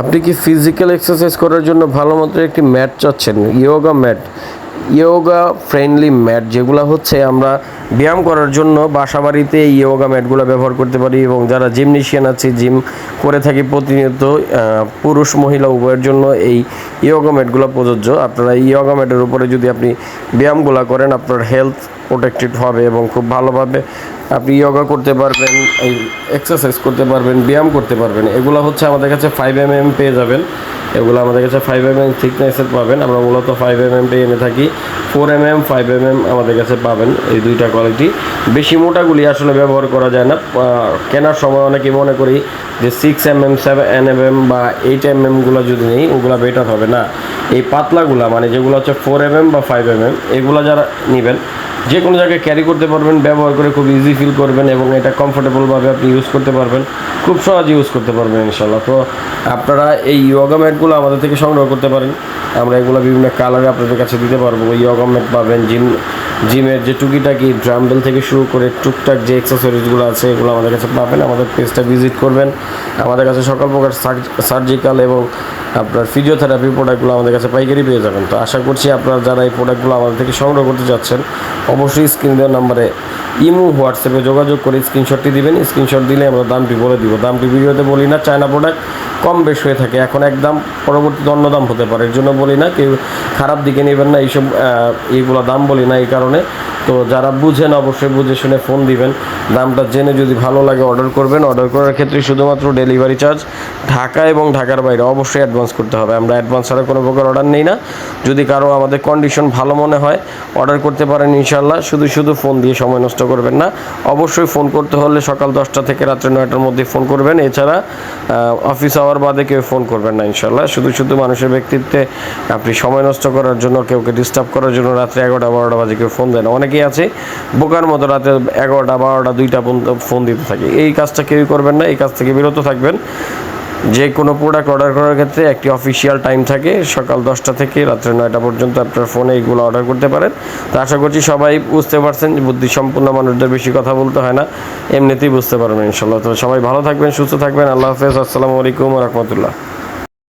আপনি কি physical exercise করার জন্য ভালো মতো একটি ম্যাট চাচ্ছেন? Yoga mat yoga friendly mat যেগুলো হচ্ছে আমরা ব্যায়াম করার জন্য বাসা বাড়িতে এই ইয়োগা ম্যাটগুলো ব্যবহার করতে পারি এবং যারা জিমনিশিয়ান আছে, জিম করে থাকি প্রতিনিয়ত পুরুষ, মহিলা উভয়ের জন্য এই ইয়োগা ম্যাটগুলো প্রযোজ্য। আপনারা এই ইয়োগা ম্যাটের উপরে যদি আপনি ব্যায়ামগুলো করেন, আপনার হেলথ প্রোটেক্টেড হবে এবং খুব ভালোভাবে আপনি ইয়োগা করতে পারবেন, এই এক্সারসাইজ করতে পারবেন, ব্যায়াম করতে পারবেন। এগুলো হচ্ছে আমাদের কাছে ফাইভ এম এম পেয়ে যাবেন। এগুলো আমাদের কাছে ফাইভ এম এম থিকনেসের পাবেন। আমরা মূলত ফাইভ এম এম পেয়ে এনে থাকি। Four M M five M M আমাদের কাছে পাবেন। এই দুইটা কোয়ালিটি বেশি মোটাগুলি আসলে ব্যবহার করা যায় না। কেনার সময় অনেকে মনে করি যে six M M seven M M বা এইট এম এমগুলো যদি নেই, ওগুলো বেটার হবে না। এই পাতলাগুলা মানে যেগুলো হচ্ছে ফোর এম এম বা ফাইভ এম এম এগুলো যারা নেবেন, যে কোনো জায়গায় ক্যারি করতে পারবেন, ব্যবহার করে খুব ইজি ফিল করবেন এবং এটা কমফোর্টেবলভাবে আপনি ইউজ করতে পারবেন। খুব সহজে ইউজ করতে পারবেন ইনশাল্লাহ তো আপনারা এই ইয়োগা ম্যাটগুলো আমাদের থেকে সংগ্রহ করতে পারেন। আমরা এগুলো বিভিন্ন কালারে আপনাদের কাছে দিতে পারব। ইয়োগা ম্যাট পাবেন জিম জিমের যে টুকিটাকি ড্রাম্বেল থেকে শুরু করে টুকটাক যে এক্সেসরিজগুলো আছে, এগুলো আমাদের কাছে পাবেন। আমাদের পেজটা ভিজিট করবেন। আমাদের কাছে সকল প্রকার সার্জিক্যাল এবং আপনার ফিজিওথেরাপি প্রোডাক্টগুলো আমাদের কাছে পাইকারি পেয়ে যাবেন। তো আশা করছি আপনারা যারা এই প্রোডাক্টগুলো আমাদের থেকে সংগ্রহ করতে যাচ্ছেন অবশ্যই স্ক্রিন দেওয়ার নাম্বারে ইমো হোয়াটসঅ্যাপে যোগাযোগ করে স্ক্রিনশটটি দিবেন। স্ক্রিনশট দিলে আমরা দামটি বলে দিব। দামটি ভিডিওতে বলি না চায়না প্রোডাক্ট কম বেশ হয়ে থাকে। এখন একদম পরবর্তীতে অন্য দাম হতে পারে। এর জন্য বলি না, কেউ খারাপ দিকে নেবেন না। এইসব এইগুলো দাম বলি না এই কারণে। তো যারা বুঝেন অবশ্যই বুঝে শুনে ফোন দিবেন। দামটা জেনে যদি ভালো লাগে অর্ডার করবেন। অর্ডার করার ক্ষেত্রে শুধুমাত্র ডেলিভারি চার্জ ঢাকা এবং ঢাকার বাইরে অবশ্যই অ্যাডভান্স করতে হবে। আমরা অ্যাডভান্স ছাড়া কোনো প্রকার অর্ডার নেই না। যদি কারও আমাদের কন্ডিশন ভালো মনে হয় অর্ডার করতে পারেন ইনশাল্লাহ শুধু শুধু ফোন দিয়ে সময় নষ্ট করবেন না। অবশ্যই ফোন করতে হলে সকাল দশটা থেকে রাত্রে নয়টার মধ্যে ফোন করবেন। এছাড়া অফিস আওয়ার বাদে কেউ ফোন করবেন না ইনশাল্লাহ শুধু শুধু মানুষের ব্যক্তিত্বে আপনি সময় নষ্ট করার জন্য, কেউকে ডিস্টার্ব করার জন্য রাত্রে এগারোটা, বারোটা বাজে কেউ ফোন দেন না। অনেকেই আছে। বোকার মতো রাতে এগারোটা, বারোটা, দুইটা পর্যন্ত ফোন দিতে থাকে। এই কাজটা কেউই করবেন না, এই কাজ থেকে বিরত থাকবেন। যে কোনো প্রোডাক্ট অর্ডার করার ক্ষেত্রে একটি অফিসিয়াল টাইম থাকে, সকাল দশটা থেকে রাত্রে নয়টা পর্যন্ত আপনার ফোনে এইগুলো অর্ডার করতে পারেন। তো আশা করছি সবাই বুঝতে পারছেন যে বুদ্ধিসম্পন্ন মানুষদের বেশি কথা বলতে হয় না, এমনিতেই বুঝতে পারবেন ইনশাল্লাহ তো সবাই ভালো থাকবেন, সুস্থ থাকবেন, আল্লাহ হাফেজ, আসসালামু আলাইকুম রহমতুল্লাহ।